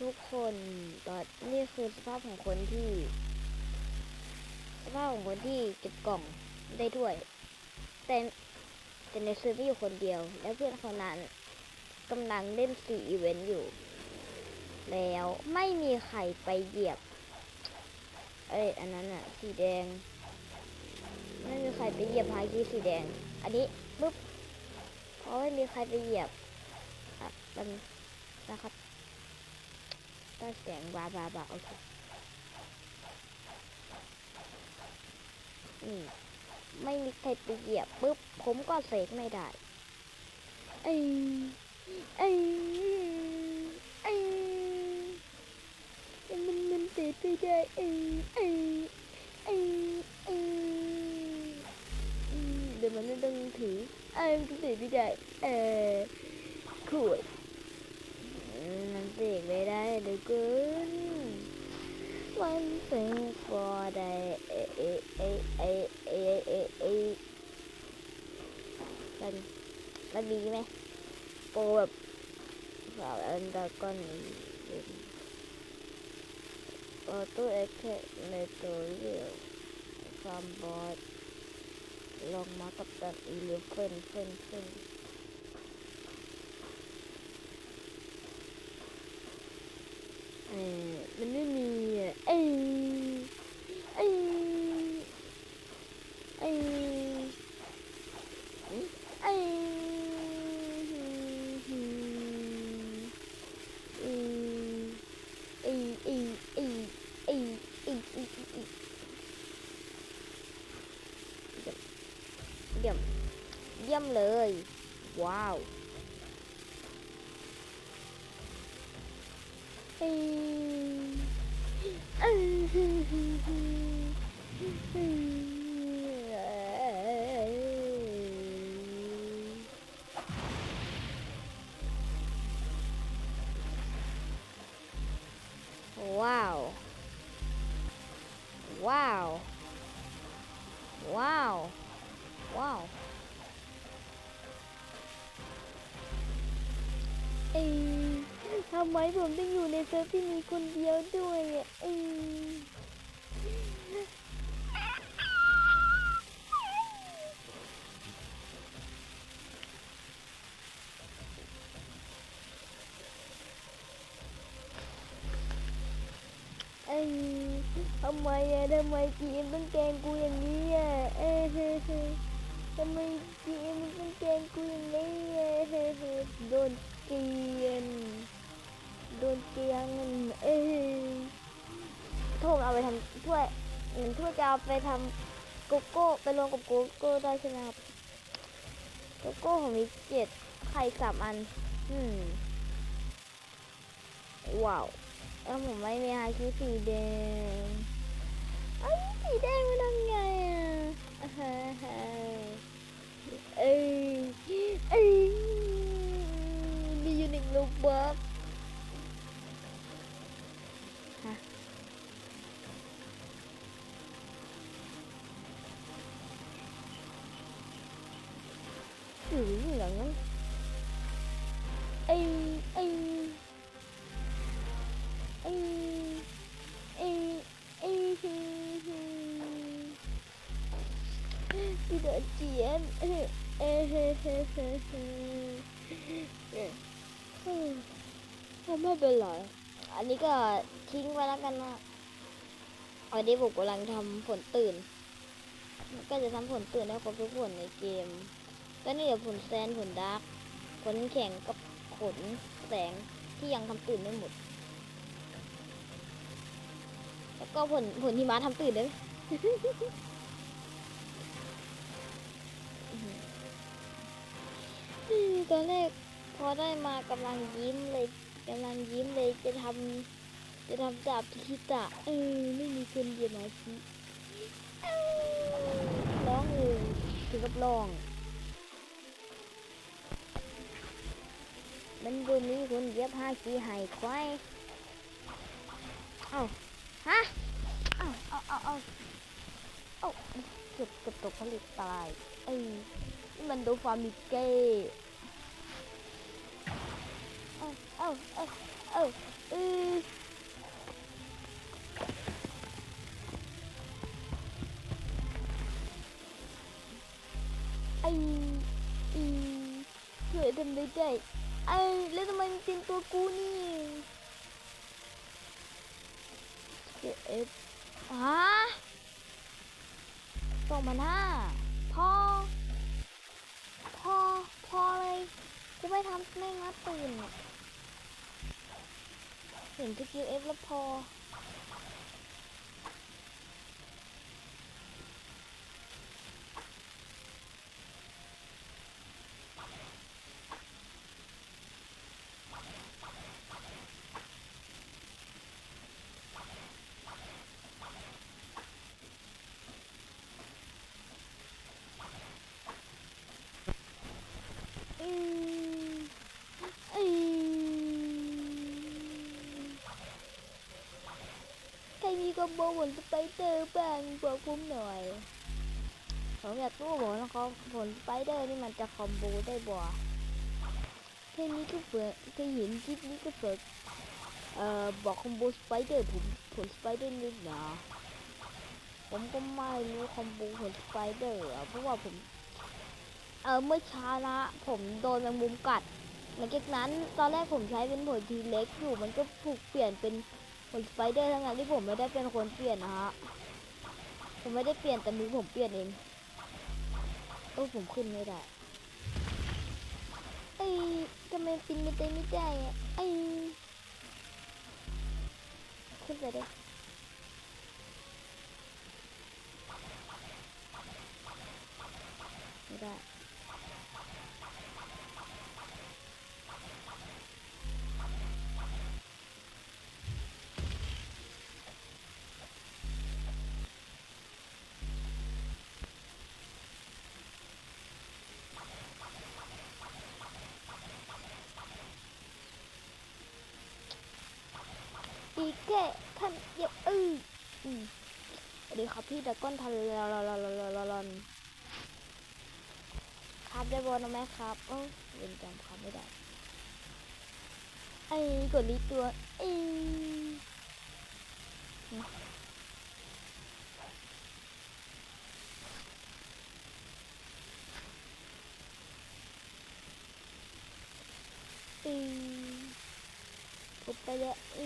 ทุกคนตอนนี่คือสภาพของคนที่สภาพของคนที่เก็บกล่องได้ด้วย แต่แต่ในซื้อที่อยู่คนเดียว และเพื่อนคนนั้นกำลังเล่นสี่อีเวนต์อยู่ แล้วไม่มีใครไปเหยียบ เอ้ยอันนั้นอะสีแดง ไม่มีใครไปเหยียบฮาคีสีแดง อันนี้ปุ๊บเพราะไม่มีใครไปเหยียบอะมันนะครับ ใต้แสงบาบาบาโอเคนี่ไม่มีใครไปเหยียบปุ๊บ ผมก็เสกไม่ได้เอ้ยเอ้ยเอ้มันมันเสกไม่ได้เอ้ยเอ้ยเอ้ยเอ้เดี๋ยวมันต้องถือเอ้มันเสกไม่ได้เออขวด เสกไม่ได้เหลยกิน One thing for the เอเอเอเอเอเอเอมันมันมีไหมโปรแบบสาวอันดาก้อนออโต้เอ็กเทในตัวเรียวฟาร์มบอสลองมากับตันอีเลฟเฟนเฟนเฟน ยี่ยมเลย ว้าวเอ้ยเอ้ย อทำไมผมต้องอยู่ในเซิร์ฟที่มีคนเดียวด้วยอะเอเอ้ยทำไมอะทำไมจีเอ็มต้องแกงกูอย่างนี้อะเอ้ยทำไมจีเอ็มต้องแกง เหมือจะเอาไปทำโกโก้ไปรวมกับโกโก้ได้ใช่ไหมครับโกโก้ของมีเจ็ดไข่สามอัน อืม ว้าวแล้วผมไม่มีไฮคิวสีแดงไอ้ยสีแดงมันทำไงอะอ่าฮะฮะเอ้ยเอ้ยมีอยู่หนึ่งลูกบัฟฮะ สีเหลืองไอไอไอไอไอ้พี่เดือดเจียนเอ้เฮ้เฮ้เฮ้เฮ้ไม่เป็นไรอันนี้ก็ทิ้งไว้แล้วกันนะอันนี้ผมกำลังทำผลตื่น ก็จะทำผลตื่นให้ครบทุกผลในเกม ก็นี่เดี๋ยวผลแซนผลดาร์กผลแข็งกับผลแสงที่ยังทำตื่นไม่หมด แล้วก็ผลผลที่มาทำตื่นด้วยตอนแรกพอได้มากำลังยิ้มเลยกำลังยิ้มเลยจะทำจะทำดาบพิคิตะเออไม่มีคนเดียวมาสิร้องเลยถึงกับร้อง มันบ่มีคนเหยียบหาขี้ให้ควายเอ้าฮะเอ้าเอาเอาเอาเอ้าเกือบเกือบตกผลึกตายเอ้ยนี่มันดูฟาร์มิเก้เอาเอาเอาเอาเออไออีเพื่อทำได้ใจ ไอ้แล้วทำไมมันเป็นตัวกูนี่เอฟฮะสองพันห้าพอ พอ พอเลย กูไม่ทำไม่งัดปืนเห็นสกิลเอฟแล้วพออืมอืมใครมีค อมโบผลสไปเดอร์บ้างบอกผมหน่อย ผมอยากรู้ว่านะครับผลสไปเดอร์นี่มันจะคอมโบได้บ่แค่นี้ก็เปิดแค่เห็นคลิปนี้ก็เปิดเอ่อบอกคอมโบสไปเดอร์ผมผลสไปเดอร์นี่หนาผมก็ไม่รู้คอมโบผลสไปเดอร์เพราะว่าผมเออเมื่อเช้านะ ผมโดนแมงมุมกัดหลังจากนั้นตอนแรกผมใช้เป็นผลทีเล็กอยู่มันก็ถูกเปลี่ยนเป็น ผลสไปเดอร์ทั้งนั้นที่ผมไม่ได้เป็นคนเปลี่ยนนะฮะ ผมไม่ได้เปลี่ยนแต่มือผมเปลี่ยนเองโอ้ผมขึ้นไม่ได้เอ้ยทำไมปินไม่ได้ไม่ได้อะเอ้ยขึ้นไปได้ แค่ท่านเดียวเอออืมสวัสดีครับพี่ตะก้อนทันลลอนลอนลอนลครับได้บอลนะแม่ครับเออเรียนจำครับไม่ได้ไอ้กดรีตัวไอ้ไอ้ผมไปแล้วไอ้